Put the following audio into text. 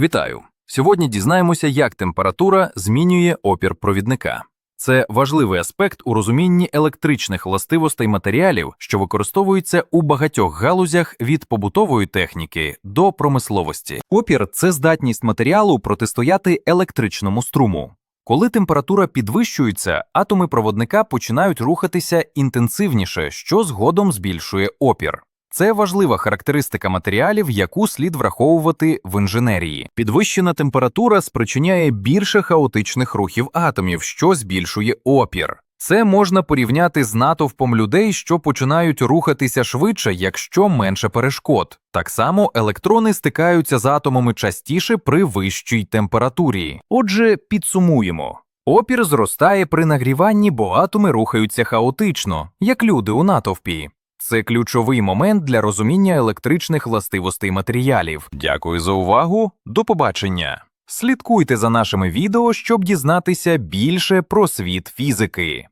Вітаю! Сьогодні дізнаємося, як температура змінює опір провідника. Це важливий аспект у розумінні електричних властивостей матеріалів, що використовуються у багатьох галузях від побутової техніки до промисловості. Опір це здатність матеріалу протистояти електричному струму. Коли температура підвищується, атоми проводника починають рухатися інтенсивніше, що згодом збільшує опір. Це важлива характеристика матеріалів, яку слід враховувати в інженерії. Підвищена температура спричиняє більше хаотичних рухів атомів, що збільшує опір. Це можна порівняти з натовпом людей, що починають рухатися швидше, якщо менше перешкод. Так само електрони стикаються з атомами частіше при вищій температурі. Отже, підсумуємо. Опір зростає при нагріванні, бо атоми рухаються хаотично, як люди у натовпі. Це ключовий момент для розуміння електричних властивостей матеріалів. Дякую за увагу. До побачення. Слідкуйте за нашими відео, щоб дізнатися більше про світ фізики.